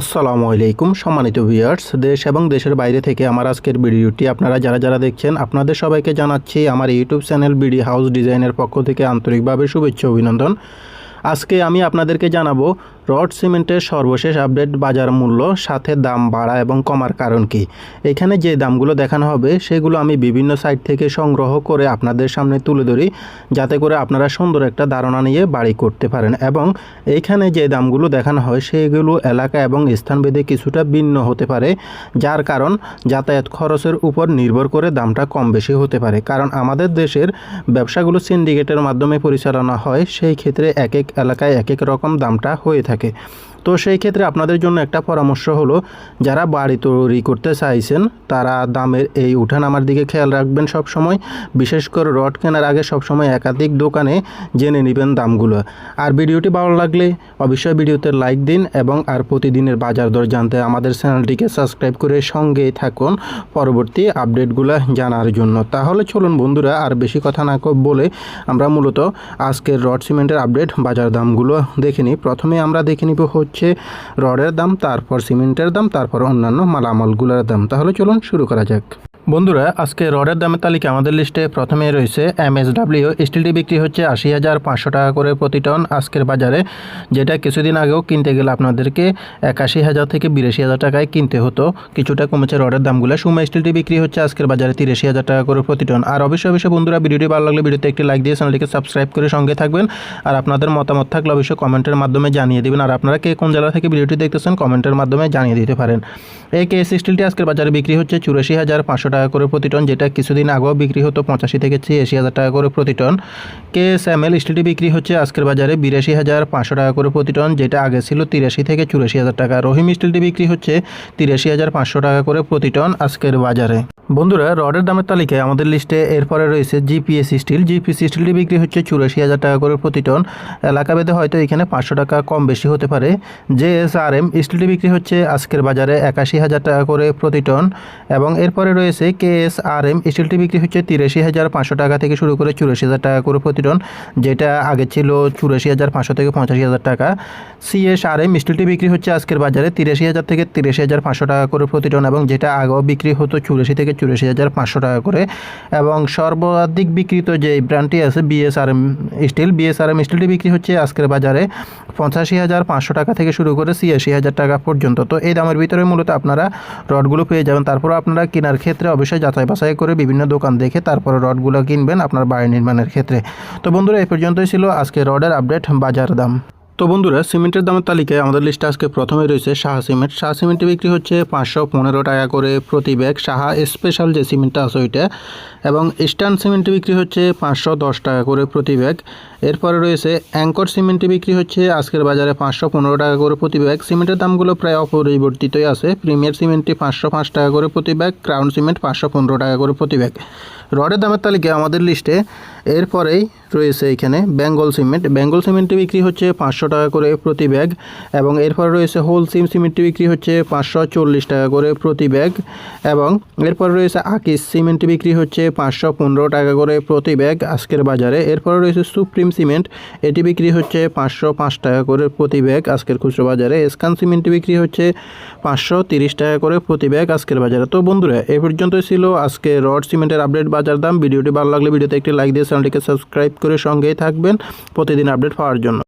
আসসালামু আলাইকুম, সম্মানিত ভিউয়ার্স, দেশ এবং দেশের বাইরে থেকে আমার আজকের ভিডিওটি আপনারা যারা যারা দেখছেন, আপনাদের সবাইকে জানাচ্ছি আমার ইউটিউব চ্যানেল বিডি হাউস ডিজাইনের পক্ষ থেকে আন্তরিকভাবে শুভেচ্ছা অভিনন্দন। আজকে আমি আপনাদেরকে জানাব রড সিমেন্টের সর্বশেষ আপডেট বাজার মূল্য, সাথে দাম বাড়া এবং কমার কারণ কি? এখানে যে দামগুলো দেখানো হবে, সেগুলো আমি বিভিন্ন সাইট থেকে সংগ্রহ করে আপনাদের সামনে তুলে ধরি, যাতে করে আপনারা সুন্দর একটা ধারণা নিয়ে বাড়ি করতে পারেন। এবং এইখানে যে দামগুলো দেখানো হয়, সেগুলো এলাকা এবং স্থানভেদে কিছুটা ভিন্ন হতে পারে, যার কারণ যাতায়াত খরচের উপর নির্ভর করে দামটা কম বেশি হতে পারে। কারণ আমাদের দেশের ব্যবসাগুলো সিন্ডিকেটের মাধ্যমে পরিচালনা হয়, সেই ক্ষেত্রে এক এক এলাকায় এক এক রকম দামটা হয়ে থাকে। তো সেই ক্ষেত্রে আপনাদের জন্য একটা পরামর্শ হলো, যারা বাড়ি তৈরি করতে চাইছেন, তারা দামের এই উঠানামার দিকে খেয়াল রাখবেন সব সময় বিশেষ করে রড কেনার আগে সব সময় একাধিক দোকানে জেনে নেবেন দামগুলো। আর ভিডিওটি ভালো লাগলে অবশ্যই ভিডিওতে লাইক দিন এবং আর প্রতিদিনের বাজার দর জানতে আমাদের চ্যানেলটিকে সাবস্ক্রাইব করে সঙ্গেই থাকুন পরবর্তী আপডেটগুলো জানার জন্য। তাহলে চলুন বন্ধুরা, আর বেশি কথা না বলে আমরা মূলত আজকের রড সিমেন্টের আপডেট বাজার দামগুলো দেখে নিই। প্রথমে আমরা দেখে নিব হচ্ছে রডের দাম, তারপর সিমেন্টের দাম, তারপর অন্যান্য মালামালগুলোর দাম। তাহলে চলুন শুরু করা যাক। বন্ধুরা, আজকে রডের দামের তালিকা আমাদের লিস্টে প্রথমে রয়েছে এমএসডাব্লিউ। স্টিলটি বিক্রি হচ্ছে আশি হাজার পাঁচশো টাকা করে প্রতি টন আজকের বাজারে, যেটা কিছুদিন আগেও কিনতে গেলে আপনাদেরকে একাশি হাজার থেকে বিরাশি হাজার টাকায় কিনতে হতো। কিছুটা কমেছে রডের দামগুলো। সুমা স্টিলটি বিক্রি হচ্ছে আজকের বাজারে তিরাশি হাজার টাকা করে প্রতি টন। আর অবশ্যই অবশ্যই বন্ধুরা, ভিডিওটি ভালো লাগলে ভিডিওতে একটি লাইক দিয়ে চ্যানেলটিকে সাবস্ক্রাইব করে সঙ্গে থাকবেন। আর আপনাদের মতামত থাকলে অবশ্যই কমেন্টের মাধ্যমে জানিয়ে দেবেন। আর আপনারা কে কোন জেলা থেকে ভিডিওটি দেখতেছেন, কমেন্টের মাধ্যমে জানিয়ে দিতে পারেন। এই কেএস স্টিলটি আজকের বাজারে বিক্রি হচ্ছে চুরাশি হাজার পাঁচশো টাকা করে প্রতি টন, যেটা কিছুদিন আগেও বিক্রি হতো পঁচাশি থেকে ছিয়াশি হাজার টাকা করে প্রতি টন। কেএস এম এল স্টিলটি বিক্রি হচ্ছে আজকের বাজারে বিরাশি হাজার পাঁচশো টাকা করে প্রতি টন, যেটা আগে ছিল তিরাশি থেকে চুরাশি হাজার টাকা। রহিম স্টিলটি বিক্রি হচ্ছে তিরাশি হাজার পাঁচশো টাকা করে প্রতি টন আজকের বাজারে। বন্ধুরা, রডের দামের তালিকায় আমাদের লিস্টে এরপরে রয়েছে জিপিএস স্টিল। জিপিএস স্টিলটি বিক্রি হচ্ছে চুরাশি হাজার টাকা করে প্রতি টন। এলাকাভেদে হয়তো এখানে পাঁচশো টাকা কম বেশি হতে পারে। জে এস আর এম স্টিলটি বিক্রি হচ্ছে আজকের বাজারে একাশি হাজার টাকা করে প্রতি টন। এবং এরপরে রয়েছে কে এস আর এম স্টিলটি বিক্রি হচ্ছে তিরাশি হাজার পাঁচশো টাকা থেকে শুরু করে চুরাশি হাজার টাকা করে প্রতি টন, যেটা আগে ছিল চুরাশি হাজার পাঁচশো থেকে পঁচাশি হাজার টাকা। সিএস আর এম স্টিলটি বিক্রি হচ্ছে আজকের বাজারে তিরাশি হাজার থেকে তিরাশি হাজার পাঁচশো টাকা করে প্রতি টন, এবং যেটা আগেও বিক্রি হতো চুরাশি থেকে চুরাশি হাজার পাঁচশো টাকা করে। এবং সর্বাধিক বিক্রিত যে ব্র্যান্ডটি আছে বিএসআরএম স্টিল বিএসআরএম স্টিলটি বিক্রি হচ্ছে আজকের বাজারে পঁচাশি হাজার পাঁচশো টাকা থেকে শুরু করে ছিয়াশি হাজার টাকা পর্যন্ত। তো এই দামের ভিতরে মূলত আপনারা রডগুলো পেয়ে যাবেন। তারপর আপনারা কেনার ক্ষেত্রে অবশ্যই যাচাই বাছাই করে বিভিন্ন দোকান দেখে তারপরে রডগুলো কিনবেন আপনার বাড়ি নির্মাণের ক্ষেত্রে। তো বন্ধুরা এই পর্যন্তই ছিল আজকে রডের আপডেট বাজার দাম। তো বন্ধুরা, সিমেন্টের দামের তালিকায় আমাদের লিস্টে আজকে প্রথমে রয়েছে সাহা সিমেন্ট। সাহা সিমেন্টে বিক্রি হচ্ছে পাঁচশো পনেরো টাকা করে প্রতি ব্যাগ। সাহা স্পেশাল যে সিমেন্টটা আছে ওইটা, এবং ইস্টার্ন সিমেন্টে বিক্রি হচ্ছে পাঁচশো দশ টাকা করে প্রতি ব্যাগ। এরপরে রয়েছে, অ্যাঙ্কর সিমেন্টে বিক্রি হচ্ছে, আজকের বাজারে পাঁচশো পনেরো টাকা করে প্রতি ব্যাগ। সিমেন্টের দামগুলো প্রায় অপরিবর্তিতই আছে। প্রিমিয়ার সিমেন্টটি পাঁচশো পাঁচ টাকা করে প্রতি ব্যাগ, ক্রাউন সিমেন্ট পাঁচশো পনেরো টাকা করে প্রতি ব্যাগ। রডের দামের তালিকা আমাদের লিস্টে। এরপরেই রয়েছে এখানে বেঙ্গল সিমেন্ট। বেঙ্গল সিমেন্টে বিক্রি হচ্ছে পাঁচশো টাকা করে প্রতি ব্যাগ এবং এরপরে রয়েছে হোল সিম সিমেন্টটি বিক্রি হচ্ছে পাঁচশো চল্লিশ টাকা করে প্রতি ব্যাগ এবং এরপরে রয়েছে আকিস সিমেন্টটি বিক্রি হচ্ছে পাঁচশো পনেরো টাকা করে প্রতি ব্যাগ আজকের বাজারে। এরপরে রয়েছে সুপ্রিম সিমেন্ট। এটি বিক্রি হচ্ছে পাঁচশো পাঁচ টাকা করে প্রতি ব্যাগ আজকের খুচরো বাজারে। স্কান সিমেন্ট বিক্রি হচ্ছে পাঁচশো তিরিশ টাকা করে প্রতি ব্যাগ আজকের বাজারে। তো বন্ধুরা, এ পর্যন্তই ছিল আজকে রড সিমেন্টের আপডেট বাজার দাম। ভিডিওটি ভালো লাগলে ভিডিওতে একটি লাইক দিয়ে চ্যানেলটিকে সাবস্ক্রাইব করে সঙ্গেই থাকবেন। প্রতিদিন আপডেট পাওয়ার জন্য।